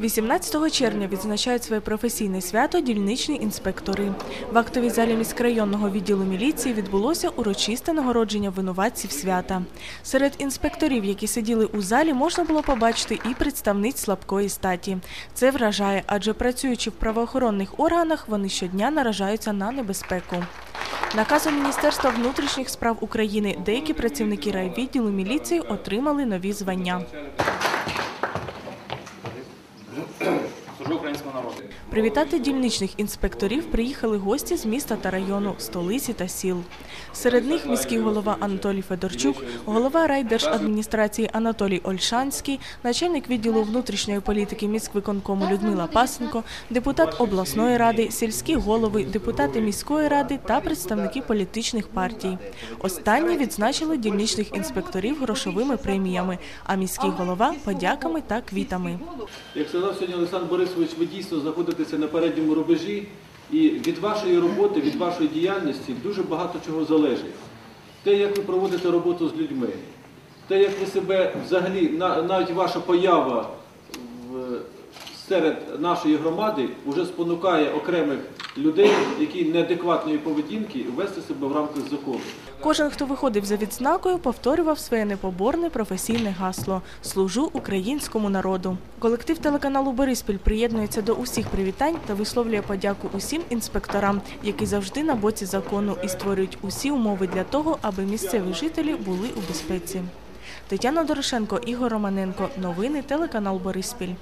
18 червня відзначають своє професійне свято дільничні інспектори. В актовій залі міськрайонного відділу міліції відбулося урочисте нагородження винуватців свята. Серед інспекторів, які сиділи у залі, можна було побачити і представниць слабкої статі. Це вражає, адже працюючи в правоохоронних органах, вони щодня наражаються на небезпеку. Наказом Міністерства внутрішніх справ України деякі працівники райвідділу міліції отримали нові звання. Служу українського народу. Привітати дільничних інспекторів приїхали гості з міста та району, столиці та сіл. Серед них міський голова Анатолій Федорчук, голова райдержадміністрації Анатолій Ольшанський, начальник відділу внутрішньої політики міськвиконкому Людмила Пасенко, депутат обласної ради, сільські голови, депутати міської ради та представники політичних партій. Останні відзначили дільничних інспекторів грошовими преміями, а міський голова подяками та квітами. Як сказав сьогодні Олександр Борисович, ви дійсно знаходитеся на передньому рубежі, і від вашої роботи, від вашої діяльності дуже багато чого залежить. Те, як ви проводите роботу з людьми, те, як ви себе взагалі, навіть ваша поява серед нашої громади вже спонукає окремих людей, які неадекватної поведінки, вести себе в рамках закону. Кожен, хто виходив за відзнакою, повторював своє непоборне професійне гасло Служу українському народу. Колектив телеканалу Бориспіль приєднується до усіх привітань та висловлює подяку усім інспекторам, які завжди на боці закону і створюють усі умови для того, аби місцеві жителі були у безпеці. Тетяна Дорошенко, Ігор Романенко. Новини телеканал Бориспіль.